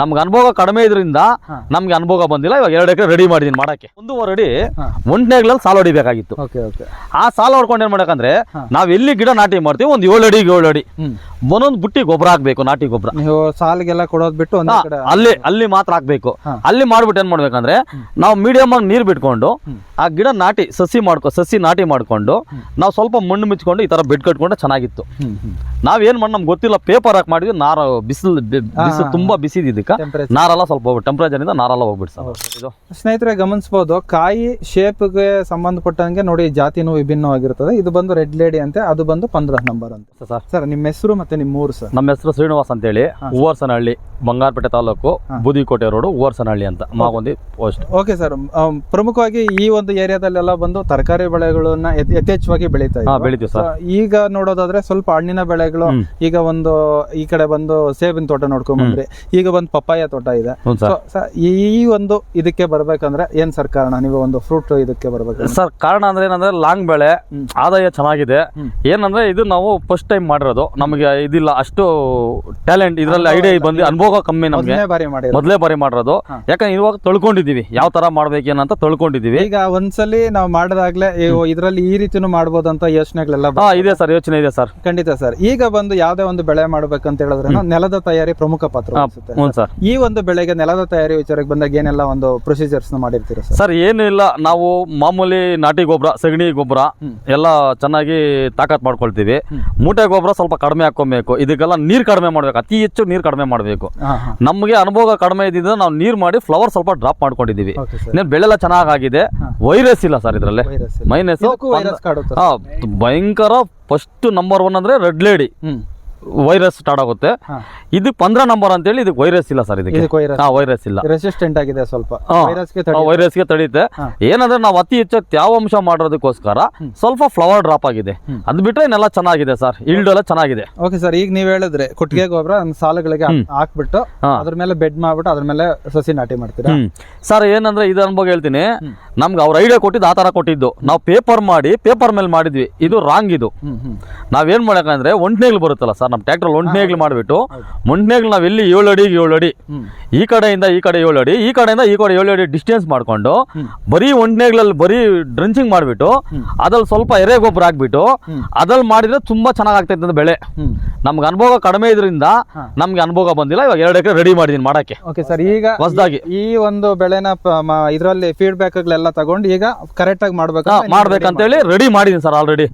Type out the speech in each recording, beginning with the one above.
ನಮ್ಗೆ ಅನುಭವ ಕಡಿಮೆ ಇದರಿಂದ. ನಮ್ಗೆ ಅನುಭವ ಬಂದಿಲ್ಲ. ಇವಾಗ ಎರಡು ಎಕರೆ ರೆಡಿ ಮಾಡಿದೀನಿ ಮಾಡಕ್ಕೆ. ಒಂದೂವರೆ ಅಡಿ ಹಾ. ಒಂಟ್ನೆಗ್ಲಲ್ಲಿ ಸಾಲ ಹೊಡಿಬೇಕಾಗಿತ್ತು. ಆ ಸಾಲ ಹೊಡ್ಕೊಂಡು ಏನ್ ಮಾಡಕಂದ್ರೆ. ನಾವ್ ಎಲ್ಲಿ ಗಿಡ ನಾಟಿ ಮಾಡ್ತೀವಿ ಒಂದ್ ಏಳು ಅಡಿಗೆ ಏಳು ಅಡಿ. ಒಂದೊಂದು ಬುಟ್ಟಿ ಗೊಬ್ಬರ ಹಾಕ್ಬೇಕು ನಾಟಿ ಗೊಬ್ಬರ. ಸಾಲಿಗೆಲ್ಲ ಕೊಡೋದ್ ಬಿಟ್ಟು ಅಲ್ಲಿ ಅಲ್ಲಿ ಮಾತ್ರ ಹಾಕ್ಬೇಕು. ಅಲ್ಲಿ ಮಾಡ್ಬಿಟ್ಟು ಏನ್ ಮಾಡ್ಬೇಕಂದ್ರೆ ನಾವು ಮೀಡಿಯಂ ಆಗಿ ನೀರ್ ಬಿಟ್ಕೊಂಡು ಆ ಗಿಡ ನಾಟಿ ಸಸಿ ಮಾಡ್ಕೊ ಸಸಿ ನಾಟಿ ಮಾಡ್ಕೊಂಡು ನಾವು ಸ್ವಲ್ಪ ಮಣ್ಣು ಮಿಚ್ಕೊಂಡು ಈ ತರ ಬೆಡ್ ಕಟ್ಕೊಂಡು ಚೆನ್ನಾಗಿತ್ತು. ನಾವ್ ಏನ್ ಮಾಡಿ ನಮ್ಗೆ ಗೊತ್ತಿಲ್ಲ ಪೇಪರ್ ಹಾಕಿ ಮಾಡಿದ್ವಿ ನಾರು ಬಿಸಿಲು ಬಿಸಿಲು. ತುಂಬಾ ಬಿಸಿ ಟೆಂಪರೇಚರ್ ನಾರೆಲ್ಲ ಸ್ವಲ್ಪ ಟೆಂಪರೇಚರ್ ಇಂದ ನಾರೆಲ್ಲ ಹೋಗ್ಬಿಟ್ಟು ಸರ್. ಇದು ಸ್ನೇಹಿತರೆ ಗಮನಿಸಬಹುದು ಕಾಯಿ ಶೇಪ್ಗೆ ಸಂಬಂಧಪಟ್ಟಂಗೆ ನೋಡಿ ಜಾತಿನೂ ವಿಭಿನ್ನವಾಗಿರ್ತದೆ. ಇದು ಬಂದು ರೆಡ್ ಲೇಡಿ ಅಂತೆ ಅದು ಬಂದು ಪಂದ್ರ ನಂಬರ್ ಅಂತ. Sir sir. ನಿಮ್ಮ ಹೆಸರು ಮತ್ತೆ ನಿಮ್ಮ ಊರು ಸರ್? ನಮ್ಮ ಹೆಸರು ಶ್ರೀನಿವಾಸ್ ಅಂತೇಳಿ ಹೂವರ್ಸನಹಳ್ಳಿ. ಬಂಗಾರಪೇಟೆ ತಾಲೂಕು ಬೂದಿಕೋಟೆ ರೋಡು ಓರ್ಸನಹಳ್ಳಿ ಅಂತ ಮಾಗೊಂದಿ ಪೋಸ್ಟ್ ಓಕೆ ಸರ್ ಪ್ರಮುಖವಾಗಿ ಈ ಒಂದು ಏರಿಯಾದಲ್ಲೆಲ್ಲ ಬಂದು ತರಕಾರಿ ಬೆಳೆಗಳನ್ನ ಯಥೇ- ಯಥೇಚ್ಛವಾಗಿ ಬೆಳೀತಾ ಬೆಳಿತೀವಿ ಸರ್ ಈಗ ನೋಡೋದಾದ್ರೆ ಸ್ವಲ್ಪ ಹಣ್ಣಿನ ಬೆಳೆಗಳು ಈಗ ಒಂದು ಈ ಕಡೆ ಬಂದು ಸೇಬಿನ ತೋಟ ನೋಡ್ಕೊಂಡ್ಬಂದ್ರಿ ಈಗ ಬಂದು ಪಪ್ಪಾಯ ತೋಟ ಇದೆ. ಈ ಒಂದು ಇದಕ್ಕೆ ಬರ್ಬೇಕಂದ್ರೆ ಏನ್ ಸರ್ ಕಾರಣ? ನೀವು ಒಂದು ಫ್ರೂಟ್ ಇದಕ್ಕೆ ಬರ್ಬೇಕು ಸರ್ ಕಾರಣ ಅಂದ್ರೆ ಏನಂದ್ರೆ ಲಾಂಗ್ ಬೆಳೆ ಆದಾಯ ಚೆನ್ನಾಗಿದೆ. ಏನಂದ್ರೆ ಇದು ನಾವು ಫಸ್ಟ್ ಟೈಮ್ ಮಾಡಿರೋದು. ನಮಗೆ ಇದಿಲ್ಲ ಅಷ್ಟು ಟ್ಯಾಲೆಂಟ್ ಇದರಲ್ಲಿ ಐಡಿಯಾ ಬಂದು ಅನುಭವ ಕಮ್ಮಿ ನಮಗೆ. ಬಾರಿ ಮಾಡಿ ಮೊದಲೇ ಬಾರಿ ಮಾಡಿರೋದು. ಯಾಕಂದ್ರೆ ಇವಾಗ ತೊಳ್ಕೊಂಡಿದೀವಿ ಯಾವ ತರ ಮಾಡ್ಬೇಕೇನಂತ ತೊಳ್ಕೊಂಡಿದೀವಿ ಈಗ ಒಂದ್ಸಲಿ ನಾವು ಮಾಡಿದಾಗ್ಲೇ ಇದರಲ್ಲಿ ಈ ರೀತಿನೂ ಮಾಡ್ಬೋದಂತ ಯೋಚನೆಗಳೆಲ್ಲ ಹಾ ಇದೆ ಸರ್ ಯೋಚನೆ ಇದೆ ಸರ್. ಖಂಡಿತ ಸರ್. ಈಗ ಬಂದು ಯಾವ್ದೇ ಒಂದು ಬೆಳೆ ಮಾಡ್ಬೇಕಂತ ಹೇಳಿದ್ರೆ ನೆಲದ ತಯಾರಿ ಪ್ರಮುಖ ಪಾತ್ರ ಸರ್. ಈ ಒಂದು ಬೆಳೆಗೆ ನೆಲದ ತಯಾರಿ ವಿಚಾರಕ್ಕೆ ಬಂದಾಗ ಏನೆಲ್ಲ ಒಂದು ಪ್ರೊಸೀಜರ್ಸ್ ಮಾಡಿರ್ತೀರ ಸರ್? ಏನು ಇಲ್ಲ. ನಾವು ಮಾಮೂಲಿ ನಾಟಿ ಗೊಬ್ಬರ ಸಗಣಿ ಗೊಬ್ಬರ ಎಲ್ಲ ಚೆನ್ನಾಗಿ ತಾಕತ್ ಮಾಡ್ಕೊಳ್ತೀವಿ. ಮೂಟೆ ಗೊಬ್ಬರ ಸ್ವಲ್ಪ ಕಡಿಮೆ ಹಾಕೊಬೇಕು ಇದಕ್ಕೆಲ್ಲ ನೀರು ಕಡಿಮೆ ಮಾಡ್ಬೇಕು. ಅತಿ ಹೆಚ್ಚು ನೀರು ಕಡಿಮೆ ಮಾಡಬೇಕು. ನಮಗೆ ಅನುಭವ ಕಡಿಮೆ ಇದ್ದಿದ್ದು ನಾವು ನೀರು ಮಾಡಿ ಫ್ಲವರ್ ಸ್ವಲ್ಪ ಡ್ರಾಪ್ ಮಾಡ್ಕೊಂಡಿದ್ದೀವಿ. ನೀವು ಇನ್ನೇನು ಬೆಳೆಲ್ಲ ಚೆನ್ನಾಗಾಗಿದೆ. ವೈರಸ್ ಇಲ್ಲ ಸರ್ ಇದರಲ್ಲಿ. ಮೈನಸ್ ಭಯಂಕರ ಫಸ್ಟ್ ನಂಬರ್ ಒನ್ ಅಂದ್ರೆ ರೆಡ್ ಲೇಡಿ ವೈರಸ್ ಸ್ಟಾರ್ಟ್ ಆಗುತ್ತೆ. ಇದು ಪಂದ್ರ ನಂಬರ್ ಅಂತೇಳಿ ಇದಕ್ಕೆ ವೈರಸ್ ಇಲ್ಲ ಸರ್ ಇದಕ್ಕೆ. ವೈರಸ್. ಇಲ್ಲ. ರೆಸಿಸ್ಟೆಂಟ್ ಆಗಿದೆ ಸ್ವಲ್ಪ. ವೈರಸ್ ವೈರಸ್ಗೆ ತಡೆಯುತ್ತೆ ಏನಂದ್ರೆ ನಾವು ಅತಿ ಹೆಚ್ಚು ತ್ಯಾವಾಂಶ ಮಾಡೋದಕ್ಕೋಸ್ಕರ ಸ್ವಲ್ಪ ಫ್ಲವರ್ ಡ್ರಾಪ್ ಆಗಿದೆ. ಅದು ಬಿಟ್ರೆ ಇನ್ನೆಲ್ಲ ಚೆನ್ನಾಗಿದೆ ಸರ್. ಇಲ್ಡ್ ಎಲ್ಲ ಚೆನ್ನಾಗಿದೆ. ಓಕೆ ಸರ್ ಈಗ ನೀವು ಹೇಳಿದ್ರೆ ಕೊಟ್ಟಿಗೆ ಗೊಬ್ಬರ ಸಾಲಗಳಿಗೆ ಸಾಲುಗಳಿಗೆ ಹಾಕ್- ಹಾಕ್ಬಿಟ್ಟು ಅದ್ರ ಮೇಲೆ ಬೆಡ್ ಮಾಡ್ಬಿಟ್ಟು ಅದ್ರ ಮೇಲೆ ಸಸಿ ನಾಟಿ ಮಾಡ್ತೀರಾ? ಸರ್ ಏನಂದ್ರೆ ಇದು ಅನುಭವ ಹೇಳ್ತೀನಿ. ನಮ್ಗೆ ಅವ್ರ ಐಡಿಯಾ ಕೊಟ್ಟಿದ್ದು ಆ ತರ ಕೊಟ್ಟಿದ್ದು. ನಾವು ಪೇಪರ್ ಮಾಡಿ ಪೇಪರ್ ಮೇಲೆ ಮಾಡಿದ್ವಿ. ಇದು ರಾಂಗ್ ಇದು. ನಾವೇನ್ ಮಾಡಕಂದ್ರೆ ಒಂಟ್ನೇಗ್ಲು ಬರುತ್ತಲ್ಲ ಸರ್ ನಮ್ಮ ಟ್ರ್ಯಾಕ್ಟರ್ ಒಂಟ್ನೇಗ್ಲು ಮಾಡಿಬಿಟ್ಟು ಒಂಟ್ನೇಗ್ಲು ನಾವು ಎಲ್ಲಿ ಏಳು ಅಡಿ ಏಳು ಅಡಿ ಈ ಕಡೆಯಿಂದ ಈ ಕಡೆ ಏಳು ಅಡಿ ಈ ಕಡೆಯಿಂದ ಈ ಕಡೆ ಏಳು ಅಡಿ ಡಿಸ್ಟೆನ್ಸ್ ಮಾಡ್ಕೊಂಡು. ಬರೀ ಒಂಟ್ನೇಗ್ಲಲ್ಲಿ ಬರೀ ಡ್ರಂಚಿಂಗ್ ಮಾಡಿಬಿಟ್ಟು. ಅದ್ರಲ್ಲಿ ಸ್ವಲ್ಪ ಎರೆ ಗೊಬ್ಬರ ಹಾಕ್ಬಿಟ್ಟು ಅದ್ರಲ್ಲಿ ಮಾಡಿದ್ರೆ ತುಂಬಾ ಚೆನ್ನಾಗಿ ಆಗ್ತೈತೆ ಅಂತ ಬೆಳೆ. ನಮ್ಗೆ ಅನುಭವ ಕಡಿಮೆ ಇದರಿಂದ. ನಮ್ಗೆ ಅನುಭವ ಬಂದಿಲ್ಲ ಇವಾಗ ಎರಡು ಎಕರೆ ರೆಡಿ ಮಾಡಿದೀನಿ ಮಾಡಕ್ಕೆ. ಓಕೆ ಸರ್ ಈಗ ಹೊಸದಾಗಿ. ಈ ಒಂದು ಬೆಳೆನ ಇದರಲ್ಲಿ ಫೀಡ್ಬ್ಯಾಕ್ಗಳೆಲ್ಲ ತಗೊಂಡು ಈಗ ಕರೆಕ್ಟ್ ಆಗಿ ಮಾಡ್ಬೇಕು ಹಾ, ಮಾಡ್ಬೇಕಂತೇಳಿ ರೆಡಿ ಮಾಡಿದೀನಿ ಸರ್ ಆಲ್ರೆಡಿ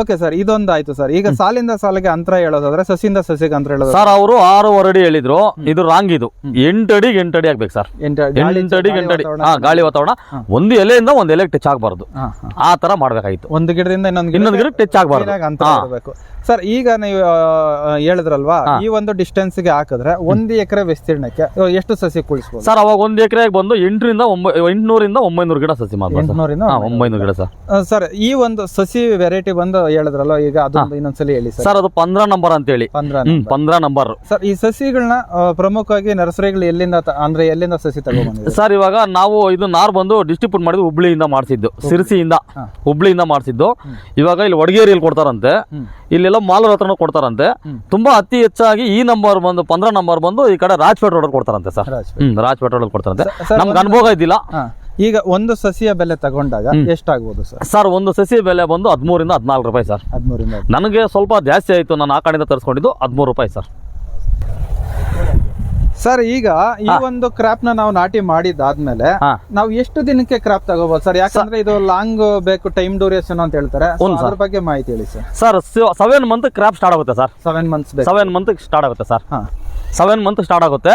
ಓಕೆ ಸರ್ ಇದೊಂದು ಆಯ್ತು ಸರ್ ಈಗ ಸಾಲಿಂದ ಸಾಲಿಗೆ ಅಂತರ ಹೇಳೋದಾದ್ರೆ ಸಸಿಯಿಂದ ಸಸಿಗೆ ಅಂತ ಹೇಳೋದು ಸರ್ ಅವರು ಆರೂವರೆ ಅಡಿ ಹೇಳಿದ್ರು. ಇದು ರಾಂಗ್ ಇದು ಎಂಟು ಅಡಿಗೆ ಎಂಟು ಅಡಿ ಆಗ್ಬೇಕು ಸರ್. ಎಂಟು ಎಂಟು ಅಡಿಗೆ ಎಂಟು ಅಡಿ. ಹಾ ಗಾಳಿ ವಾತಾವರಣ. ಒಂದು ಎಲೆಯಿಂದ ಒಂದು ಎಲೆಗೆ ಟಚ್ ಆಗಬಾರ್ದು. ಆ ತರ ಮಾಡ್ಬೇಕಾಗಿತ್ತು. ಒಂದು ಗಿಡದಿಂದ ಇನ್ನೊಂದು ಇನ್ನೊಂದು ಗಿಡ ಟಚ್ ಆಗಬಾರ್ದು. ಅಂತ ಇರಬೇಕು ಸರ್ ಈಗ ನೀವು ಹೇಳಿದ್ರಲ್ವಾ ಈ ಒಂದು ಡಿಸ್ಟೆನ್ಸ್ಗೆ ಹಾಕಿದ್ರೆ ಒಂದು ಎಕರೆ ವಿಸ್ತೀರ್ಣಕ್ಕೆ ಎಷ್ಟು ಸಸಿ ಕುಳಿಸ್ಬೋದು ಸರ್ ಅವಾಗ ಒಂದು ಎಕರೆಗೆ ಬಂದು ಎಂಟರಿಂದ ಎಂಟುನೂರಿಂದ ಒಂಬೈನೂರು ಗಿಡ ಸಸಿ ಎಂಟುನೂರಿಂದ ಒಂಬೈನೂರು ಗಿಡ ಸರ್. ಸರ್ ಈ ಒಂದು ಸಸಿ ವೆರೈಟಿ ಬಂದು ಹೇಳಿದ್ರಲ್ವಾ ಈಗ ಅದೊಂದು ಇನ್ನೊಂದ್ಸಲಿ ಹೇಳಿ ಸರ್. ಸರ್ ಅದು ಪಂದ್ರ ನಂಬರ್ ಅಂತೇಳಿ. ಪಂದ್ರ ಹ್ಮ್ ಪಂದ್ರ ನಂಬರ್ ಸರ್ ಈ ಸಸಿಗಳನ್ನ ಪ್ರಮುಖವಾಗಿ ನರ್ಸರಿಗಳು ಎಲ್ಲಿಂದ ತ- ಅಂದ್ರೆ ಎಲ್ಲಿಂದ ಸಸಿ ತಗೊಂಡ್ಬಂದಿದೆ ಸರ್ ಇವಾಗ ನಾವು ಇದು ನಾರ್ ಬಂದು ಡಿಸ್ಟ್ರಿಬ್ಯೂಟ್ ಮಾಡಿದ್ವಿ ಹುಬ್ಳಿಯಿಂದ ಮಾಡಿಸಿದ್ದು. ಸಿರ್ಸಿಯಿಂದ ಹಾ. ಹುಬ್ಳಿಯಿಂದ ಮಾಡಿಸಿದ್ದು. ಇವಾಗ ಇಲ್ಲಿ ವಡಗೇರಿಯಲ್ಲಿ ಕೊಡ್ತಾರಂತೆ. ಇಲ್ಲೆಲ್ಲ ಮಾಲೂರ್ ಹತ್ರನೂ ಕೊಡ್ತಾರಂತೆ. ತುಂಬಾ ಅತಿ ಹೆಚ್ಚಾಗಿ ಈ ನಂಬರ್ ಬಂದು ಪಂದ್ರ ನಂಬರ್ ಬಂದು ಈ ಕಡೆ ರಾಜ್ಪೇಟ್ ರೋಡ್ ಕೊಡ್ತಾರಂತೆ ಸರ್. ರಾಜ್ಪೇಟ್. ಹ್ಮ್ ರಾಜ್ಪೇಟ್ ರೋಡ್ ಕೊಡ್ತಾರಂತೆ. ಸರ್, ನಮ್ಗೆ ಅನುಭವ ಇದ್ದಿಲ್ಲ. ಹಾ. ಈಗ ಒಂದು ಸಸಿಯ ಬೆಲೆ ತಗೊಂಡಾಗ ಎಷ್ಟಾಗ್ಬೋದು ಸರ್? ಸರ್ ಒಂದು ಸಸಿ ಬೆಲೆ ಬಂದು ಹದಿಮೂರಿಂದ ಹದಿನಾಲ್ಕು ರೂಪಾಯಿ ಸರ್. ಹದಿಮೂರಿಂದ ನನಗೆ ಸ್ವಲ್ಪ ಜಾಸ್ತಿ ಆಯಿತು ನಾನು ಆ ಕಡೆಯಿಂದ ತರಿಸ್ಕೊಂಡಿದ್ದು ಹದಿಮೂರು ರೂಪಾಯಿ ಸರ್. ಸರ್ ಈಗ ಈ ಒಂದು ಕ್ರಾಪ್ನ ನಾವು ನಾಟಿ ಮಾಡಿದಾದ್ಮೇಲೆ. ನಾವು ಎಷ್ಟು ದಿನಕ್ಕೆ ಕ್ರಾಪ್ ತಗೋಬಹುದು ಸರ್? ಯಾಕಂದ್ರೆ ಇದು ಲಾಂಗ್ ಬೇಕು ಟೈಮ್ ಡ್ಯೂರೇಷನ್ ಅಂತ ಹೇಳ್ತಾರೆ. ಅದ್ರ ಬಗ್ಗೆ ಮಾಹಿತಿ ಹೇಳಿ sir. Sir seven month crop start ಆಗುತ್ತೆ sir. Seven months seven month start ಆಗುತ್ತೆ ಸರ್. ಹಾ. ಸೆವೆನ್ ಮಂತ್ ಸ್ಟಾರ್ಟ್ ಆಗುತ್ತೆ.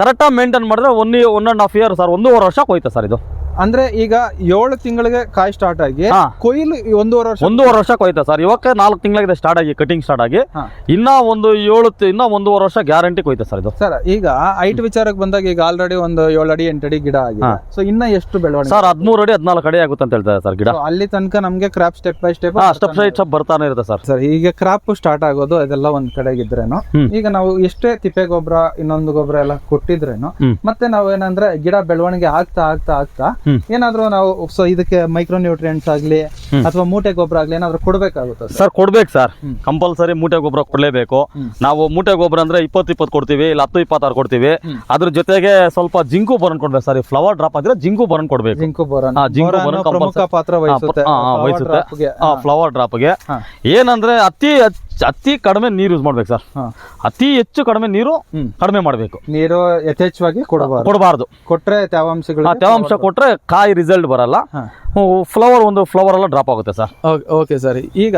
ಕರೆಕ್ಟಾಗಿ ಮೇಂಟೈನ್ ಮಾಡಿದ್ರೆ one one and half year sir ಒಂದೂವರೆ ವರ್ಷಕ್ಕೆ ಹೋಯ್ತು ಸರ್ ಇದು ಅಂದ್ರೆ ಈಗ ಏಳು ತಿಂಗಳಿಗೆ ಕಾಯಿ ಸ್ಟಾರ್ಟ್ ಆಗಿ. ಕೊಯ್ಲು ಒಂದೂವರೆ ವರ್ಷ ಒಂದೂವರೆ ವರ್ಷ ಕೊಯ್ತ ಸರ್? ಇವಾಗ ನಾಲ್ಕು ತಿಂಗಳಾಗಿದೆ ಸ್ಟಾರ್ಟ್ ಆಗಿ ಕಟಿಂಗ್ ಸ್ಟಾರ್ಟ್ ಆಗಿ. ಇನ್ನ ಒಂದು ಏಳು ಇನ್ನ ಒಂದೂವರೆ ವರ್ಷ ಗ್ಯಾರಂಟಿ ಕೊಯ್ತ ಸರ್ ಇದು? ಸರ್ ಈಗ ಹೈಟ್ ವಿಚಾರಕ್ಕೆ ಬಂದಾಗ ಈಗ ಆಲ್ರೆಡಿ ಒಂದು ಏಳು ಅಡಿ ಎಂಟು ಅಡಿ ಗಿಡ ಆಗಿದೆ. ಸೊ ಇನ್ನ ಎಷ್ಟು ಬೆಳವಣಿಗೆ? ಸರ್ ಹದಿಮೂರು ಅಡಿ ಹದಿನಾಲ್ಕು ಅಡಿ ಆಗುತ್ತೆ ಅಂತ ಹೇಳ್ತಾರೆ ಸರ್ ಗಿಡ. ಅಲ್ಲಿ ತನಕ ನಮಗೆ crop step by step step step ಬರ್ತಾನೆ ಇರುತ್ತೆ ಸರ್. ಸರ್ ಈಗ ಕ್ರಾಪ್ ಸ್ಟಾರ್ಟ್ ಆಗೋದು ಅದೆಲ್ಲ ಒಂದ್ ಕಡೆಗಿದ್ರೇನು. ಈಗ ನಾವು ಎಷ್ಟೇ ತಿಪ್ಪೆ ಗೊಬ್ಬರ ಇನ್ನೊಂದು ಗೊಬ್ಬರ ಎಲ್ಲ ಕೊಟ್ಟಿದ್ರೇನು ಮತ್ತೆ ನಾವು ಏನಂದ್ರೆ ಗಿಡ ಬೆಳವಣಿಗೆ ಆಗ್ತಾ ಆಗ್ತಾ ಆಗ್ತಾ. ಏನಾದ್ರೂ ನಾವು ಸೊ ಇದಕ್ಕೆ ಮೈಕ್ರೋ ನ್ಯೂಟ್ರಿಯೆಂಟ್ಸ್ ಆಗಲಿ ಅಥವಾ ಮೂಟೆ ಗೊಬ್ಬರ ಆಗಲಿ ಏನಾದ್ರು ಕೊಡಬೇಕಾಗುತ್ತೆ ಸರ್? ಕೊಡ್ಬೇಕು ಸರ್. ಕಂಪಲ್ಸರಿ ಮೂಟೆ ಗೊಬ್ಬರ ಕೊಡಲೇಬೇಕು. ನಾವು ಮೂಟೆ ಗೊಬ್ಬರ ಅಂದ್ರೆ ಇಪ್ಪತ್ತು ಇಪ್ಪತ್ತು ಕೊಡ್ತೀವಿ ಇಲ್ಲ ಹತ್ತು ಇಪ್ಪತ್ತಾರು ಕೊಡ್ತೀವಿ. ಅದ್ರ ಜೊತೆಗೆ ಸ್ವಲ್ಪ ಜಿಂಕು ಬರನ್ ಕೊಡ್ಬೇಕು ಸರ್. ಫ್ಲವರ್ ಡ್ರಾಪ್ ಆದ್ರೆ ಜಿಂಕು ಬರನ್ ಕೊಡ್ಬೇಕು. Zinc boron. ಜಿಂಕು ಬೋರಾನ್ ಪಾತ್ರ ವಹಿಸುತ್ತೆ. ಫ್ಲವರ್ ಡ್ರಾಪ್ಗೆ. ಏನಂದ್ರೆ ಅತಿ ಅತಿ ಕಡಿಮೆ ನೀರು ಯೂಸ್ ಮಾಡ್ಬೇಕು ಸರ್. ಅತಿ ಹೆಚ್ಚು ಕಡಿಮೆ ನೀರು. ಕಡಿಮೆ ಮಾಡಬೇಕು. ನೀರು ಯಥೇಚ್ಛವಾಗಿ ಕೊಡಬಾರ್ದು. ಕೊಡಬಾರ್ದು. ಕೊಟ್ಟರೆ ತೇವಾಂಶಗಳು ತೇವಾಂಶ ಕೊಟ್ಟರೆ ಕಾಯಿ ರಿಸಲ್ಟ್ ಬರಲ್ಲ. ಫ್ಲವರ್ ಒಂದು ಫ್ಲವರ್ ಎಲ್ಲ ಡ್ರಾಪ್ ಆಗುತ್ತೆ ಸರ್. Okay sir. ಈಗ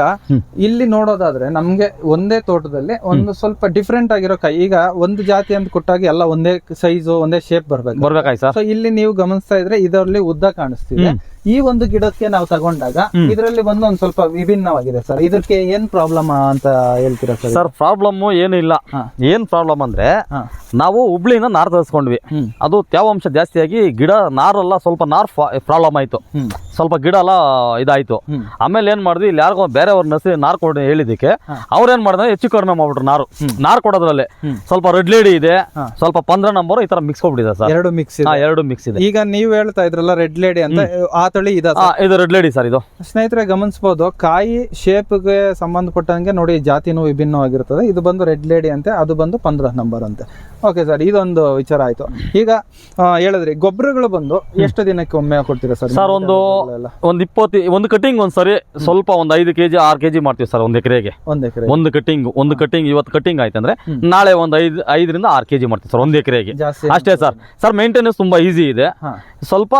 ಇಲ್ಲಿ ನೋಡೋದಾದ್ರೆ ನಮ್ಗೆ ಒಂದೇ ತೋಟದಲ್ಲಿ ಒಂದು ಸ್ವಲ್ಪ ಡಿಫ್ರೆಂಟ್ ಆಗಿರೋ ಕಾಯಿ. ಈಗ ಒಂದು ಜಾತಿ ಅಂತ ಕೊಟ್ಟಾಗ ಎಲ್ಲ ಒಂದೇ ಸೈಜ್ ಒಂದೇ ಶೇಪ್ ಬರ್ಬೇಕು. ಬರ್ಬೇಕಾಯ್ತು ಸರ್. ಇಲ್ಲಿ ನೀವು ಗಮನಿಸ್ತಾ ಇದ್ರೆ ಇದರಲ್ಲಿ ಉದ್ದ ಕಾಣಿಸ್ತಿದೆ. ಈ ಒಂದು ಗಿಡಕ್ಕೆ ನಾವು ತಗೊಂಡಾಗ ಇದರಲ್ಲಿ ಬಂದು ಒಂದ್ ಸ್ವಲ್ಪ ವಿಭಿನ್ನವಾಗಿದೆ ಸರ್. ಇದಕ್ಕೆ ಏನ್ ಪ್ರಾಬ್ಲಮ್ ಅಂತ ಹೇಳ್ತೀರಾ ಸರ್? ಸರ್ ಪ್ರಾಬ್ಲಮ್ ಏನು ಇಲ್ಲ. ಹಾ. ಏನ್ ಪ್ರಾಬ್ಲಮ್ ಅಂದ್ರೆ ನಾವು ಹುಬ್ಳಿನ ನಾರ್ ತರಿಸ್ಕೊಂಡ್ವಿ. ಅದು ತೇವಾಂಶ ಜಾಸ್ತಿಯಾಗಿ ಗಿಡ ನಾರೆಲ್ಲ ಸ್ವಲ್ಪ ನಾರ್ ಪ್ರಾಬ್ಲಮ್ ಆಯ್ತು. ಸ್ವಲ್ಪ ಗಿಡ ಎಲ್ಲ ಇದಾಯ್ತು. ಆಮೇಲೆ ಏನ್ ಮಾಡಿದ್ವಿ ಇಲ್ಲಿ ಯಾರಿಗೋ ಬೇರೆಯವ್ರ ನಸಿ ನಾರ್ ಕೊಡ ಹೇಳಿದಕ್ಕೆ ಅವ್ರೇನ್ ಮಾಡಿದ್ರೆ ಹೆಚ್ಚು ಕಡಿಮೆ ಮಾಡ್ಬಿಟ್ರು ನಾರು. ನಾರ್ ಕೊಡೋದ್ರಲ್ಲಿ ಸ್ವಲ್ಪ ರೆಡ್ ಲೇಡಿ ಇದೆ ಸ್ವಲ್ಪ ಪಂದ್ರ ನಂಬರ್ ಈ ತರ ಮಿಕ್ಸ್ ಕೊಟ್ಬಿಟ್ಟಿದೆ ಸರ್. ಎರಡು ಮಿಕ್ಸ್ ಎರಡು ಮಿಕ್ಸ್ ಇದೆ. ಈಗ ನೀವು ಹೇಳ್ತಾ ಇದ್ರಲ್ಲ ರೆಡ್ ಲೇಡಿ ಅಂತ ಆ ತಳಿ ಇದ ರೆಡ್ ಲೇಡಿ ಸರ್ ಇದು. ಸ್ನೇಹಿತರೆ ಗಮನಿಸಬಹುದು ಕಾಯಿ ಶೇಪ್ಗೆ ಸಂಬಂಧಪಟ್ಟಂಗೆ ನೋಡಿ ಜಾತಿನೂ ವಿಭಿನ್ನವಾಗಿರ್ತದೆ. ಇದು ಬಂದು ರೆಡ್ ಲೇಡಿ ಅಂತೆ ಅದು ಬಂದು ಪಂದ್ರ ನಂಬರ್ ಅಂತೆ. ಓಕೆ ಸರ್ ಇದೊಂದು ವಿಚಾರ ಆಯ್ತು. ಈಗ ಹೇಳಿದ್ರಿ ಗೊಬ್ಬರಗಳು ಬಂದು ಎಷ್ಟು ದಿನಕ್ಕೆ ಒಮ್ಮೆ ಕೊಡ್ತೀರಾ ಸರ್ ಸರ್ ಒಂದು ಒಂದು ಇಪ್ಪತ್ತು ಒಂದು ಕಟಿಂಗ್ ಒಂದು ಸರಿ ಸ್ವಲ್ಪ ಒಂದು ಐದು ಕೆಜಿ ಆರು ಕೆಜಿ ಮಾಡ್ತೀವಿ ಸರ್ ಒಂದು ಎಕರೆಗೆ. ಒಂದು ಎಕರೆ ಒಂದು ಕಟಿಂಗ್ ಒಂದು ಕಟಿಂಗ್ ಇವತ್ತು ಕಟಿಂಗ್ ಆಯ್ತಂದ್ರೆ ನಾಳೆ ಒಂದು ಐದು ಐದರಿಂದ ಆರು ಕೆಜಿ ಮಾಡ್ತೀವಿ ಸರ್ ಒಂದು ಎಕರೆಗೆ. ಜಾಸ್ತಿ ಅಷ್ಟೇ ಸರ್ ಸರ್ ಮೇಂಟೆನೆನ್ಸ್ ತುಂಬಾ ಈಸಿ ಇದೆ. ಸ್ವಲ್ಪ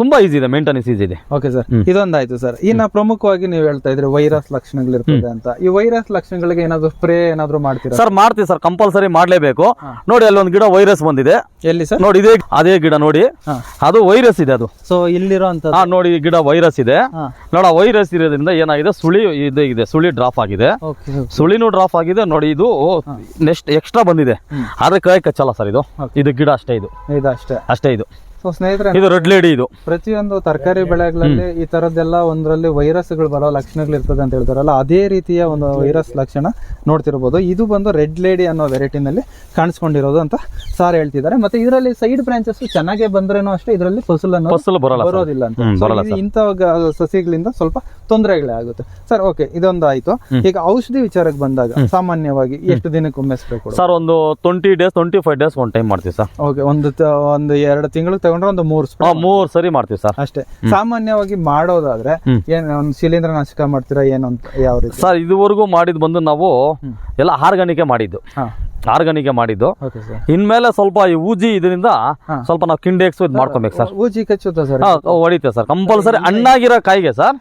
ತುಂಬಾ ಈಸಿ ಇದೆ ಮೇಂಟೆನೆನ್ಸ್ ಈಸಿ ಇದೆ. ಓಕೆ ಸರ್ ಇದೊಂದಾಯ್ತು ಸರ್ ಇನ್ನ ಪ್ರಮುಖವಾಗಿ ನೀವು ಹೇಳ್ತಾ ಇದ್ರೆ ವೈರಸ್ ಲಕ್ಷಣಗಳಿರ್ತದೆ ಅಂತ. ಈ ವೈರಸ್ ಲಕ್ಷಣಗಳಿಗೆ ಏನಾದ್ರು ಸ್ಪ್ರೇ ಏನಾದ್ರು ಮಾಡ್ತೀರಾ ಸರ್ ಮಾಡ್ತೀವಿ ಸರ್ ಕಂಪಲ್ಸರಿ ಮಾಡ್ಲೇಬೇಕು. ನೋಡಿ ಅಲ್ಲಿ ಒಂದು ಗಿಡ ವೈರಸ್ ಬಂದಿದೆ. ಎಲ್ಲಿ ಸರ್ ನೋಡಿ ಇದೇ ಅದೇ ಗಿಡ ನೋಡಿ. ಅದು ವೈರಸ್ ಇದೆ ಅದು. ಸೊ ಇಲ್ಲಿರೋ ಅಂತ ನೋಡಿ ಗಿಡ ವೈರಸ್ ಇದೆ. ನೋಡ ವೈರಸ್ ಇರೋದ್ರಿಂದ ಏನಾಗಿದೆ ಸುಳಿ ಇದು ಇದೆ. ಸುಳಿ ಡ್ರಾಪ್ ಆಗಿದೆ. ಸುಳಿನೂ ಡ್ರಾಪ್ ಆಗಿದೆ. ನೋಡಿ ಇದು ನೆಕ್ಸ್ಟ್ ಎಕ್ಸ್ಟ್ರಾ ಬಂದಿದೆ. ಆದ್ರೆ ಕೈ ಕಚ್ಚಲ್ಲ ಸರ್ ಇದು. ಇದು ಗಿಡ ಅಷ್ಟೇ ಇದು ಅಷ್ಟೇ. ಅಷ್ಟೇ ಇದು. ಸೊ ಸ್ನೇಹಿತರೆ ಇದು ರೆಡ್ ಲೇಡಿ ಇದು. ಪ್ರತಿಯೊಂದು ತರಕಾರಿ ಬೆಳೆಗಳಲ್ಲಿ ಈ ತರದ್ದೆಲ್ಲ ಒಂದರಲ್ಲಿ ವೈರಸ್ಗಳು ಬರೋ ಲಕ್ಷಣಗಳು ಇರ್ತದೆ ಅಂತ ಹೇಳ್ತಾರಲ್ಲ ಅದೇ ರೀತಿಯ ಒಂದು ವೈರಸ್ ಲಕ್ಷಣ ನೋಡ್ತಿರ್ಬೋದು. ಇದು ಬಂದು ರೆಡ್ ಲೇಡಿ ಅನ್ನೋ ವೆರೈಟಿನಲ್ಲಿ ಕಾಣಿಸ್ಕೊಂಡಿರೋದು ಅಂತ ಸಾರ್ ಹೇಳ್ತಿದ್ದಾರೆ. ಮತ್ತೆ ಇದರಲ್ಲಿ ಸೈಡ್ ಬ್ರಾಂಚಸ್ ಚೆನ್ನಾಗೆ ಬಂದ್ರೇನೋ ಅಷ್ಟೇ ಇದರಲ್ಲಿ ಫಸಲ್ ಬರಲ್ಲ ಬರೋದಿಲ್ಲ ಅಂತ. ಇಂಥ ಸಸಿಗಳಿಂದ ಸ್ವಲ್ಪ ತೊಂದರೆಗಳೇ ಆಗುತ್ತೆ. ಸರ್ ಓಕೆ ಇದೊಂದು ಆಯ್ತು ಈಗ ಔಷಧಿ ವಿಚಾರಕ್ಕೆ ಬಂದಾಗ ಸಾಮಾನ್ಯವಾಗಿ ಎಷ್ಟು ಕೊಡೋದು? ಸರ್ ಒಂದು twenty days twenty five days one time ಮಾಡ್ತೀವಿ ಸರ್. ಓಕೆ ಒಂದು ಒಂದು ಎರಡು ತಿಂಗಳು ತಗೊಂಡ್ರೆ ಒಂದು ಮೂರು ಮೂರ್ ಸರಿ ಮಾಡ್ತೀವಿ ಸರ್. ಅಷ್ಟೇ. ಸಾಮಾನ್ಯವಾಗಿ ಮಾಡೋದಾದ್ರೆ ಏನ್ ಒಂದು ಶಿಲೀಂಧ್ರ ನಾಶಕ ಮಾಡ್ತೀರಾ ಏನು ಅಂತ ಯಾವ ರೀತಿ? ಸರ್ ಇದುವರೆಗೂ ಮಾಡಿದ್ ಬಂದು ನಾವು ಎಲ್ಲ ಆರ್ಗಾನಿಕೆ ಮಾಡಿದ್ದು. ಆರ್ಗಾನಿಕೆ ಮಾಡಿದ್ದು. ಇನ್ಮೇಲೆ ಸ್ವಲ್ಪ ಈ ಊಜಿ ಇದರಿಂದ ಸ್ವಲ್ಪ ನಾವು ಕಿಂಡೆಕ್ಸ್ ಇದು ಮಾಡ್ಕೊಬೇಕು ಸರ್. ಊಜಿ ಕಚ್ಚುತ್ತಾ ಸರ್? ಹೊಡಿತೆ ಸರ್. ಕಂಪಲ್ಸರಿ ಹಣ್ಣಾಗಿರೋ ಕಾಯಿಗೆ ಸರ್.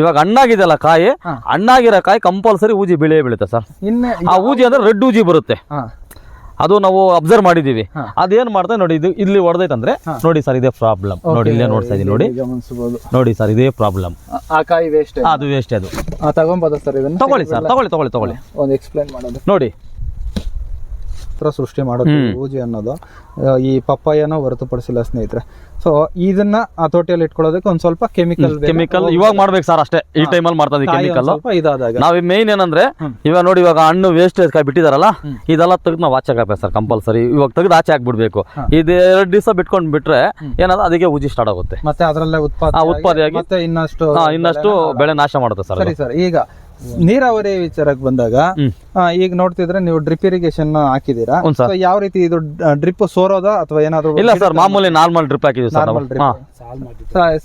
ಇವಾಗ ಹಣ್ಣಾಗಿದೆಯಲ್ಲ ಕಾಯಿ ಅಣ್ಣ ಹಣ್ಣಾಗಿರೋ ಕಾಯಿ ಕಂಪಲ್ಸರಿ ಊಜಿ ಬೆಳೆ ಬೀಳುತ್ತೆ ಸರ್. ಇನ್ನು ಆ ಊಜಿ ಅಂದ್ರೆ ರೆಡ್ ಊಜಿ ಬರುತ್ತೆ. ಅದು ನಾವು ಅಬ್ಸರ್ವ್ ಮಾಡಿದೀವಿ. ಅದೇನ್ ಮಾಡ್ತಾ ನೋಡಿ ಇದು ಇಲ್ಲಿ ಹೊಡೆದೈತಂದ್ರೆ ನೋಡಿ ಸರ್ ಇದೇ ಪ್ರಾಬ್ಲಮ್ ನೋಡಿ ಇಲ್ಲೇ ನೋಡ್ತಾ ಇದೀನಿ ನೋಡಿ. ನೋಡಿ ಸರ್ ಇದೇ ಪ್ರಾಬ್ಲಮ್ ಆ ಕಾಯಿ ವೇಸ್ಟ್ ಅದು ವೇಸ್ಟ್ ಅದು. ತಗೊಂಬೋದ ಸರ್ ಇದನ್ನ? ತಗೊಳ್ಳಿ ಸರ್ ತಗೊಳ್ಳಿ ತಗೊಳ್ಳಿ ತಗೊಳ್ಳಿ. ಒಂದು ಎಕ್ಸ್ಪ್ಲೈನ್ ಮಾಡೋದು. ನೋಡಿ ಹತ್ರ ಸೃಷ್ಟಿ ಮಾಡೋದು ಊಜಿ ಅನ್ನೋದು ಈ ಪಪ್ಪಾಯನ ಹೊರತುಪಡಿಸಿಲ್ಲ ಸ್ನೇಹಿತರೆ. ಸೊ ಇದನ್ನ ಹತೋಟಿಯಲ್ಲಿ ಇಟ್ಕೊಳ್ಳೋದಕ್ಕೆ ಒಂದ್ ಸ್ವಲ್ಪ ಕೆಮಿಕಲ್ ಕೆಮಿಕಲ್ ಇವಾಗ ಮಾಡ್ಬೇಕು ಸರ್ ಅಷ್ಟೇ. ಈ ಟೈಮಲ್ಲಿ ಮಾಡ್ತಾ ಕೆಮಿಕಲ್ ಸ್ವಲ್ಪ ಇದಾದಾಗ. ನಾವ್ ಮೇನ್ ಏನಂದ್ರೆ ಇವಾಗ ನೋಡಿ ಇವಾಗ ಹಣ್ಣು ವೇಸ್ಟೇಜ್ ಕಾಯಿ ಬಿಟ್ಟಿದಾರಲ್ಲ ಇದೆಲ್ಲ ತೆಗೆದು ನಾವು ಆಚೆ ಹಾಕ್ಬೇಕು ಸರ್ ಕಂಪಲ್ಸರಿ ಇವಾಗ ತೆಗೆದು ಆಚೆ ಹಾಕ್ಬಿಡ್ಬೇಕು. ಇದು ಎರಡು ದಿವಸ ಬಿಟ್ಕೊಂಡ್ ಬಿಟ್ರೆ ಏನಾದ್ರೂ ಅದಕ್ಕೆ ಉಜಿ ಸ್ಟಾರ್ಟ್ ಆಗುತ್ತೆ. ಮತ್ತೆ ಅದರಲ್ಲೇ ಉತ್ಪಾದ ಉತ್ಪಾದಿಯಾಗಿ ಮತ್ತೆ ಇನ್ನಷ್ಟು ಇನ್ನಷ್ಟು ಬೆಳೆ ನಾಶ ಮಾಡುತ್ತೆ ಸರ್ ಸರಿ ಸರ್ ಈಗ ನೀರಾವರಿ ವಿಚಾರಕ್ಕೆ ಬಂದಾಗ ಆ, ಈಗ ನೋಡ್ತಿದ್ರೆ ನೀವು ಡ್ರಿಪ್ ಇರಿಗೇಷನ್ ಹಾಕಿದೀರಾ ಯಾವ ರೀತಿ ಇದು ಡ್ರಿಪ್ ಸೋರೋದ ಅಥವಾ ಏನಾದ್ರು ಇಲ್ಲ ಸರ್ ಮಾಮೂಲಿ ನಾರ್ಮಲ್ ಡ್ರಿಪ್ ಹಾಕಿದ್ವಿ drip.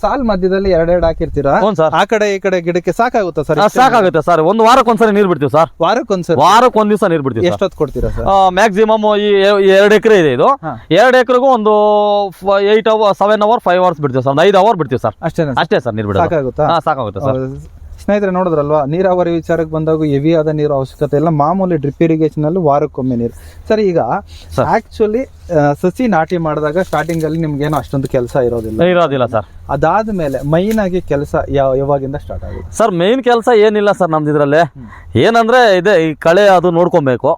ಸಾಲ್ ಮಧ್ಯದಲ್ಲಿ. ಎರಡೆರಡು ಹಾಕಿರ್ತೀರಾ? ಆ ಕಡೆ ಈ ಕಡೆ ಗಿಡಕ್ಕೆ ಸಾಕಾಗುತ್ತಾ ಸರ್? ಸಾಕಾಗುತ್ತೆ ಸರ್. ಒಂದು ವಾರಕ್ಕೆ ಒಂದ್ಸರಿ ನೀರ್ ಬಿಡ್ತೀವಿ ಸರ್. ವಾರಕ್ಕೊಂದ್ಸರಿ? ವಾರಕ್ಕೆ ಒಂದ್ ದಿವಸ ನೀರ್ ಬಿಡ್ತೀವಿ ಎಷ್ಟೊತ್ತು ಕೊಡ್ತೀರಾ ಸರ್? ಮ್ಯಾಕ್ಸಿಮಮ್ ಈ ಎರಡು ಎಕರೆ ಇದೆ ಇದು. ಎರಡು ಎಕರೆಗೂ ಒಂದು eight hour seven hour five hours ಬಿಡ್ತೀವಿ ಸರ್. ಒಂದು ಐದು ಅವರ್ ಬಿಡ್ತೀವಿ ಸರ್. ಅಷ್ಟೇ ಅಷ್ಟೇ ಸರ್ ನೀರ್ ಬಿಡೋದು. ಸಾಕಾಗುತ್ತಾ? ಹಾ ಸಾಕಾಗುತ್ತೆ ಸರ್. ಸ್ನೇಹಿತರೆ ನೋಡಿದ್ರಲ್ವಾ ನೀರಾವರಿ ವಿಚಾರಕ್ಕೆ ಬಂದಾಗ ಹೆವಿ ಆದ ನೀರು ಅವಶ್ಯಕತೆ ಇಲ್ಲ. ಮಾಮೂಲಿ ಡ್ರಿಪ್ ಇರಿಗೇಷನ್ ಅಲ್ಲಿ ವಾರಕ್ಕೊಮ್ಮೆ ನೀರು. ಸರ್ ಈಗ ಆಕ್ಚುಲಿ ಸಸಿ ನಾಟಿ ಮಾಡಿದಾಗ ಸ್ಟಾರ್ಟಿಂಗ್ ಅಲ್ಲಿ ನಿಮ್ಗೇನು ಅಷ್ಟೊಂದು ಕೆಲಸ ಇರೋದಿಲ್ಲ. ಇರೋದಿಲ್ಲ ಸರ್. ಅದಾದ್ಮೇಲೆ ಮೈನ್ ಆಗಿ ಕೆಲಸ ಯಾವ ಯಾವಾಗಿಂದ ಸ್ಟಾರ್ಟ್ ಆಗುತ್ತೆ? ಸರ್ ಮೈನ್ ಕೆಲಸ ಏನಿಲ್ಲ ಸರ್ ನಮ್ದು ಇದ್ರಲ್ಲಿ. ಏನಂದ್ರೆ ಇದೆ ಈ ಕಳೆ ಅದು ನೋಡ್ಕೊಬೇಕು.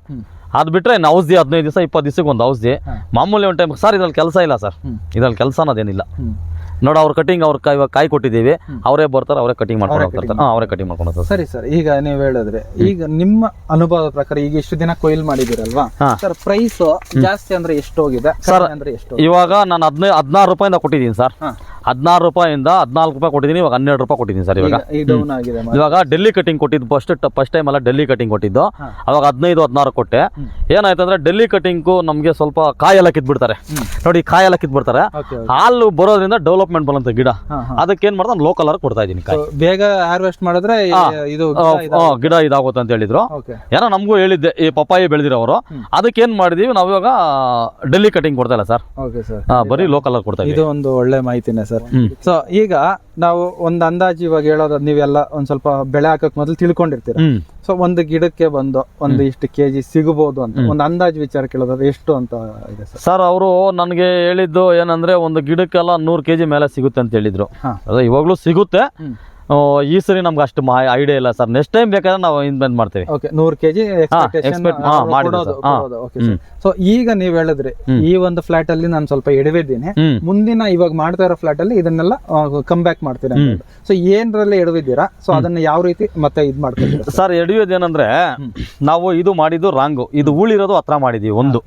ಅದು ಬಿಟ್ರೆ ಇನ್ನು ಔಷಧಿ ಹದಿನೈದು ದಿವಸ ಇಪ್ಪತ್ತು ದಿವಸಕ್ಕೆ ಒಂದು ಔಷಧಿ. ಮಾಮೂಲಿ ಒಂದು ಟೈಮ್ ಸರ್ ಇದ್ರಲ್ಲಿ ಕೆಲಸ ಇಲ್ಲ ಸರ್. ಇದ್ರಲ್ಲಿ ಕೆಲಸ ಅನ್ನೋದೇನಿಲ್ಲ. ನೋಡ ಅವ್ರ ಕಟಿಂಗ್ ಅವ್ರ ಕೈ ಇವಾಗ ಕಾಯಿ ಕೊಟ್ಟಿದ್ದೀವಿ. ಅವರೇ ಬರ್ತಾರೆ ಅವರೇ ಕಟಿಂಗ್ ಮಾಡ್ಕೊಂಡು ಹೋಗ್ತಾರೆ. ಹಾ ಅವರೇ ಕಟಿಂಗ್ ಮಾಡ್ಕೊಂಡು ಹೋಗ್ತಾರೆ. ಸರಿ ಸರ್ ಈಗ ನೀವು ಹೇಳಿದ್ರೆ ಈಗ ನಿಮ್ಮ ಅನುಭವದ ಪ್ರಕಾರ ಈಗ ಇಷ್ಟು ದಿನ ಕೊಯ್ಲ್ ಮಾಡಿದಿರಲ್ವಾ ಸರ್ ಪ್ರೈಸ್ ಜಾಸ್ತಿ ಅಂದ್ರೆ ಎಷ್ಟು ಹೋಗಿದೆ? ಸರ್, ಅಂದ್ರೆ ಎಷ್ಟು ಇವಾಗ ನಾನು ಹದಿನೈದು ಹದಿನಾರು ರೂಪಾಯಿಂದ ಕೊಟ್ಟಿದ್ದೀನಿ ಸರ್. ಹದಿನಾರು ರೂಪಾಯಿಂದ ಹದಿನಾಲ್ಕು ರೂಪಾಯಿ ಕೊಟ್ಟಿದ್ದೀನಿ ಇವಾಗ ಹನ್ನೆರಡು ರೂಪಾಯಿ ಕೊಟ್ಟಿದ್ದೀನಿ ಸರ್ ಇವಾಗ. ಈಗ ಡೌನ್ ಆಗಿದೆ ಮಾರ್ಕೆಟ್. ಇವಾಗ ಡೆಲ್ಲಿ ಕಟ್ಟಿಂಗ್ ಕೊಟ್ಟಿದ್ದು ಫಸ್ಟ್ ಫಸ್ಟ್ ಟೈಮ್ ಎಲ್ಲ ಡೆಲ್ಲಿ ಕಟ್ಟಿಂಗ್ ಕೊಟ್ಟಿದ್ದು. ಅವಾಗ ಹದಿನೈದು ಹದಿನಾರು ಕೊಟ್ಟೆ. ಏನಾಯ್ತು ಅಂದ್ರೆ ಡೆಲ್ಲಿ ಕಟ್ಟಿಂಗು ನಮಗೆ ಸ್ವಲ್ಪ ಕಾಯೆಲ್ಲ ಕಿತ್ಬಿಡ್ತಾರೆ. ನೋಡಿ ಕಾಯೆಲ್ಲ ಕಿತ್ಬಿಡ್ತಾರೆ. ಹಾಲು ಬರೋದ್ರಿಂದ ಡೆವಲಪ್ಮೆಂಟ್ ಬರುವಂತ ಗಿಡ. ಹಾ, ಹಾ. ಅದಕ್ಕೆ ಏನ್ ಮಾಡ್ತಾರೆ ಲೋಕಲ್ ಅವ್ರಿಗೆ ಕೊಡ್ತಾ ಇದ್ದೀನಿ ಕಾಯಿ. So, ಬೇಗ ಹಾರ್ವೆಸ್ಟ್ ಮಾಡಿದ್ರೆ ಈ- ಹಾ. ಇದು ಆ, ಆ, ಗಿಡ ಇದಾಗುತ್ತೆ ಅಂತ ಹೇಳಿದ್ರು. ಓಕೆ. ಏನೋ ನಮಗೂ ಹೇಳಿದ್ದೆ ಈ ಪಪ್ಪಾಯಿ ಬೆಳೆದಿರೋರು. ಅದಕ್ಕೆ ಏನ್ ಮಾಡಿದೀವಿ ನಾವು ಇವಾಗ ಡೆಲ್ಲಿ ಕಟ್ಟಿಂಗ್ ಕೊಡ್ತಾ ಇಲ್ಲ ಸರ್. Okay sir. ಬರೀ ಲೋಕಲ್ ಕೊಡ್ತಾ ಇದು ಒಂದು ಒಳ್ಳೆ ಮಾಹಿತಿನೇ ಸರ್. ಸೊ ಈಗ ನಾವು ಒಂದು ಅಂದಾಜು ಇವಾಗ ಹೇಳೋದು ನೀವೆಲ್ಲ ಒಂದ್ ಸ್ವಲ್ಪ ಬೆಳೆ ಹಾಕಕ್ ಮೊದಲು ತಿಳ್ಕೊಂಡಿರ್ತೀರ. ಸೊ ಒಂದು ಗಿಡಕ್ಕೆ ಬಂದು ಒಂದು ಇಷ್ಟು ಕೆಜಿ ಸಿಗಬಹುದು ಅಂತ ಒಂದು ಅಂದಾಜು ವಿಚಾರ ಕೇಳೋದಾದ್ರೆ ಎಷ್ಟು ಅಂತ ಇದೆ ಸರ್? ಸರ್ ಅವರು ನನಗೆ ಹೇಳಿದ್ದು ಏನಂದ್ರೆ ಒಂದು ಗಿಡಕ್ಕೆಲ್ಲ ನೂರು ಕೆಜಿ ಮೇಲೆ ಸಿಗುತ್ತೆ ಅಂತ ಹೇಳಿದ್ರು. ಅದೇ ಇವಾಗ್ಲೂ ಸಿಗುತ್ತೆ. ಈ ಸರಿ ನಮ್ಗೆ ಅಷ್ಟು ಐಡಿಯಾ ಇಲ್ಲ ಸರ್. ನೆಕ್ಸ್ಟ್ ಟೈಮ್ ಬೇಕಾದ್ರೆ ನಾವು ಇನ್ವೆಂಟ್ ಮಾಡ್ತೀವಿ. ಓಕೆ ನೂರು ಕೆಜಿ. ಸೊ ಈಗ ನೀವ್ ಹೇಳಿದ್ರಿ ಈ ಒಂದು ಫ್ಲಾಟ್ ಅಲ್ಲಿ ನಾನು ಸ್ವಲ್ಪ ಎಡವಿದ್ದೀನಿ. ಮುಂದಿನ ಇವಾಗ ಮಾಡ್ತಾ ಇರೋ ಫ್ಲಾಟ್ ಅಲ್ಲಿ ಇದನ್ನೆಲ್ಲ ಕಮ್ ಬ್ಯಾಕ್ ಮಾಡ್ತೀರಾ ಸೊ ಏನ್ರಲ್ಲಿ ಎಡವಿದ್ದೀರಾ? ಸೊ ಅದನ್ನ ಯಾವ ರೀತಿ ಮತ್ತೆ ಇದ್ ಮಾಡ್ತೀವಿ ಸರ್ ಎಡಿಯೋದು ಏನಂದ್ರೆ ನಾವು ಇದು ಮಾಡಿದ್ದು ರಾಂಗು. ಇದು ಉಳಿರೋದು ಹತ್ರ ಮಾಡಿದೀವಿ ಒಂದು.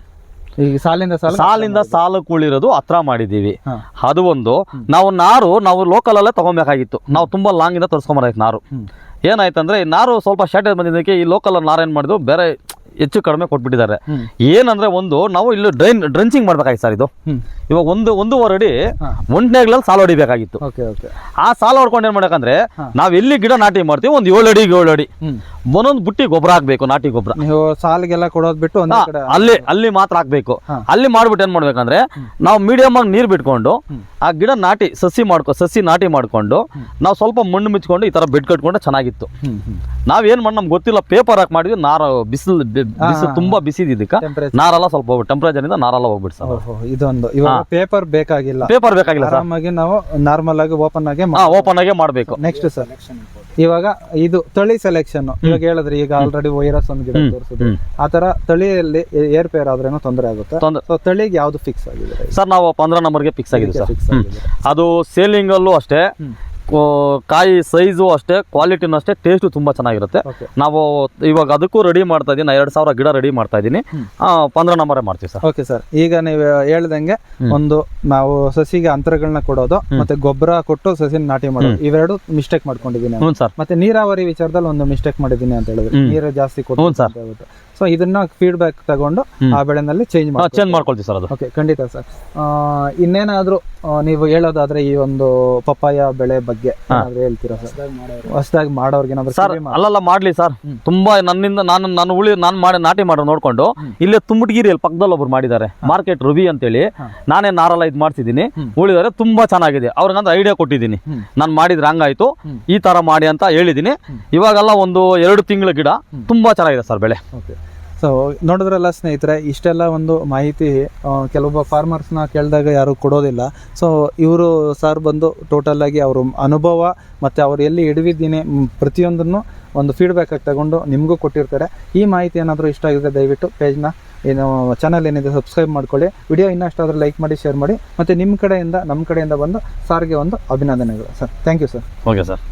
ಈಗ ಸಾಲಿಂದ ಸಾಲ ಸಾಲಿಂದ ಸಾಲಕ್ಕೆ ಉಳಿರೋದು ಹತ್ರ ಮಾಡಿದೀವಿ ಅದು ಒಂದು. ನಾವು ನಾರು ನಾವು ಲೋಕಲ್ ಅಲ್ಲೇ ತಗೊಬೇಕಾಗಿತ್ತು. ನಾವು ತುಂಬಾ ಲಾಂಗ್ ಇಂದ ತರಿಸ್ಕೊಂಬರಾಯ್ತು ನಾರು ಏನಾಯ್ತಂದ್ರೆ ಈ ನಾರು ಸ್ವಲ್ಪ ಶಾರ್ಟೇಜ್ ಬಂದಿದ್ದಕ್ಕೆ ಈ ಲೋಕಲ್ ನಾರು ಏನು ಮಾಡಿದ್ವು? ಬೇರೆ ಹೆಚ್ಚು ಕಡಿಮೆ ಕೊಟ್ಬಿಟ್ಟಿದ್ದಾರೆ. ಏನಂದ್ರೆ ಒಂದು ನಾವು ಇಲ್ಲಿ ಡ್ರೈನ್ ಡ್ರೆಂಚಿಂಗ್ ಮಾಡ್ಬೇಕಾಗಿತ್ತು ಸರ್ ಇದು. ಇವಾಗ ಒಂದು ಒಂದೂವರೆ ಅಡಿ ಹಾ. ಒಂಟನೆಗಳಲ್ಲಿ ಸಾಲ ಹೊಡಿಬೇಕಾಗಿತ್ತು. ಆ ಸಾಲ ಹೊಡ್ಕೊಂಡು ಏನ್ ಮಾಡಕಂದ್ರೆ ಹಾ. ನಾವ್ ಎಲ್ಲಿ ಗಿಡ ನಾಟಿ ಮಾಡ್ತೀವಿ ಒಂದ್ ಏಳು ಅಡಿ ಏಳು ಅಡಿ. ಒಂದೊಂದ್ ಬುಟ್ಟಿ ಗೊಬ್ಬರ ಹಾಕ್ಬೇಕು ನಾಟಿ ಗೊಬ್ಬರ. ಸಾಲಿಗೆಲ್ಲ ಕೊಡೋದ್ ಬಿಟ್ಟು ಅಲ್ಲಿ ಅಲ್ಲಿ ಮಾತ್ರ ಹಾಕ್ಬೇಕು. ಅಲ್ಲಿ ಮಾಡ್ಬಿಟ್ಟು ಏನ್ ಮಾಡ್ಬೇಕಂದ್ರೆ ನಾವು ಮೀಡಿಯಂ ಆಗಿ ನೀರ್ ಬಿಟ್ಕೊಂಡು ಆ ಗಿಡ ನಾಟಿ ಸಸಿ ಮಾಡ್ಕೊ ಸಸಿ ನಾಟಿ ಮಾಡ್ಕೊಂಡು ನಾವು ಸ್ವಲ್ಪ ಮಣ್ಣು ಮಿಚ್ಕೊಂಡು ಈ ತರ ಬೆಡ್ ಕಟ್ಕೊಂಡು ಚೆನ್ನಾಗಿತ್ತು. ಹ್ಮ್ ಹ್ಮ್ ನಾವ್ ಏನ್ ಮಾಡಿ ನಮ್ಗೆ ಗೊತ್ತಿಲ್ಲ ಪೇಪರ್ ಹಾಕಿ ಮಾಡಿದ್ವಿ ನಾರ ಬಿಸಿಲು ಬಿಸಿಲು ತುಂಬಾ ಬಿಸಿ ಇದಕ್ಕೆ. ನಾರೆಲ್ಲ ಸ್ವಲ್ಪ ಟೆಂಪರೇಚರ್ ಇಂದ ನಾರೆಲ್ಲ ಹೋಗ್ಬಿಟ್ಟು ಸರ್. ಇದೊಂದು. ಇವಾಗ ಪೇಪರ್ ಬೇಕಾಗಿಲ್ಲ. ಪೇಪರ್ ಬೇಕಾಗಿಲ್ಲ ಆರಾಮಾಗಿ ನಾವು ನಾರ್ಮಲ್ ಆಗಿ ಓಪನ್ ಆಗಿ ಓಪನ್ ಆಗೇ ಮಾಡ್ಬೇಕು. Next sir. ಇವಾಗ ಇದು ತಳಿ ಸೆಲೆಕ್ಷನ್ ಇವಾಗ ಹೇಳಿದ್ರೆ ಈಗ ಆಲ್ರೆಡಿ ವೈರಸ್ ಒಂದು ಗಿಡ ತೋರಿಸಿದ್ರು. ಆ ತರ ತಳಿಯಲ್ಲಿ ಏರ್ಪೇರ್ ಆದ್ರೇನು ತೊಂದರೆ ಆಗುತ್ತೆ. ಸೊ ತಳಿಗೆ ಯಾವ್ದು ಫಿಕ್ಸ್ ಆಗಿದೆ ಸರ್ ನಾವು ಪಂದ್ರ ನಂಬರ್ಗೆ ಫಿಕ್ಸ್ ಆಗಿದೆ ಸರ್. ಅದು ಸೇಲಿಂಗ್ ಅಲ್ಲೂ ಅಷ್ಟೇ. ಕಾಯಿ ಸೈಜು ಅಷ್ಟೇ ಕ್ವಾಲಿಟಿನೂ ಅಷ್ಟೇ ಟೇಸ್ಟು ತುಂಬಾ ಚೆನ್ನಾಗಿರುತ್ತೆ. ನಾವು ಇವಾಗ ಅದಕ್ಕೂ ರೆಡಿ ಮಾಡ್ತಾ ಇದೀನಿ ಎರಡು ಸಾವಿರ ಗಿಡ ರೆಡಿ ಮಾಡ್ತಾ ಇದ್ದೀನಿ. ಪಂದ್ರ ನಂಬರೇ ಮಾಡ್ತೀವಿ ಸರ್. ಓಕೆ ಸರ್ ಈಗ ನೀವು ಹೇಳ್ದಂಗೆ ಒಂದು ನಾವು ಸಸಿಗೆ ಅಂತರಗಳನ್ನ ಕೊಡೋದು ಮತ್ತೆ ಗೊಬ್ಬರ ಕೊಟ್ಟು ಸಸಿನ ನಾಟಿ ಮಾಡೋದು ಇವೆರಡು ಮಿಸ್ಟೇಕ್ ಮಾಡ್ಕೊಂಡಿದ್ದೀನಿ. ಹ್ಞೂ ಸರ್. ಮತ್ತೆ ನೀರಾವರಿ ವಿಚಾರದಲ್ಲಿ ಒಂದು ಮಿಸ್ಟೇಕ್ ಮಾಡಿದ್ದೀನಿ ಅಂತ ಹೇಳಿದ್ರೆ. ನೀರು ಜಾಸ್ತಿ ಹ್ಞೂ ಸರ್. ಸೊ ಇದನ್ನ ಫೀಡ್ಬ್ಯಾಕ್ ತಗೊಂಡು ಆ ಬೆಳೆನಲ್ಲಿ ಚೇಂಜ್ ಮಾಡಿ ಚೇಂಜ್ ಮಾಡ್ಕೊಳ್ತೀವಿ. ಸರ್ ಅದು. ಓಕೆ ಖಂಡಿತ ಸರ್. ಇನ್ನೇನಾದ್ರೂ ನೀವು ಹೇಳೋದಾದ್ರೆ ಈ ಒಂದು ಪಪ್ಪಾಯ ಬೆಳೆ ಬಗ್ಗೆ ಹೇಳ್ತೀರಾ ಸರ್? ಹೊಸದಾಗಿ ಮಾಡೋರ್ಗೆ ಏನಾದ್ರು ಸರ್ ಅಲ್ಲಲ್ಲ ಮಾಡ್ಲಿ ಸರ್. ತುಂಬಾ ನನ್ನಿಂದ ನಾನು ನಾನು ಉಳಿ ನಾನು ಮಾಡಿ ನಾಟಿ ಮಾಡೋ ನೋಡ್ಕೊಂಡು ಇಲ್ಲೇ ತುಂಬಟಗಿರಿಯಲ್ಲಿ ಪಕ್ಕದಲ್ಲಿ ಒಬ್ರು ಮಾಡಿದ್ದಾರೆ. ಮಾರ್ಕೆಟ್ ರುಬಿ ಅಂತೇಳಿ. ನಾನೇ ನಾರಲ್ಲ ಇದು ಮಾಡ್ತಿದ್ದೀನಿ. ಉಳಿದರೆ ತುಂಬಾ ಚೆನ್ನಾಗಿದೆ. ಅವ್ರಿಗಂತ ಐಡಿಯಾ ಕೊಟ್ಟಿದ್ದೀನಿ. ನಾನು ಮಾಡಿದ್ರೆ ಹಂಗಾಯ್ತು. ಈ ತರ ಮಾಡಿ ಅಂತ ಹೇಳಿದ್ದೀನಿ. ಇವಾಗೆಲ್ಲ ಒಂದು ಎರಡು ತಿಂಗಳ ಗಿಡ ತುಂಬಾ ಚೆನ್ನಾಗಿದೆ ಸರ್ ಬೆಳೆ. ಓಕೆ ಸೊ ನೋಡಿದ್ರಲ್ಲ ಸ್ನೇಹಿತರೆ, ಇಷ್ಟೆಲ್ಲ ಒಂದು ಮಾಹಿತಿ ಕೆಲವೊಬ್ಬ ಫಾರ್ಮರ್ಸ್ನ ಕೇಳಿದಾಗ ಯಾರು ಕೊಡೋದಿಲ್ಲ. ಸೊ ಇವರು ಸರ್ ಬಂದು ಟೋಟಲ್ ಆಗಿ ಅವರು ಅನುಭವ ಮತ್ತು ಅವ್ರು ಎಲ್ಲಿ ಹಿಡಿದಿದ್ದೀನಿ ಪ್ರತಿಯೊಂದನ್ನು ಒಂದು ಫೀಡ್ಬ್ಯಾಕ್ ಆಗಿ ತಗೊಂಡು ನಿಮಗೂ ಕೊಟ್ಟಿರ್ತಾರೆ. ಈ ಮಾಹಿತಿ ಏನಾದರೂ ಇಷ್ಟ ಆಗಿದ್ರೆ ದಯವಿಟ್ಟು ಪೇಜ್ನ ಏನು ಚಾನಲ್ ಏನಿದೆ ಸಬ್ಸ್ಕ್ರೈಬ್ ಮಾಡ್ಕೊಳ್ಳಿ. ವಿಡಿಯೋ ಇನ್ನಷ್ಟಾದರೂ ಲೈಕ್ ಮಾಡಿ ಶೇರ್ ಮಾಡಿ. ಮತ್ತು ನಿಮ್ಮ ಕಡೆಯಿಂದ ನಮ್ಮ ಕಡೆಯಿಂದ ಬಂದು ಸಾರ್ಗೆ ಒಂದು ಅಭಿನಂದನೆಗಳು. Sir thank you sir okay sir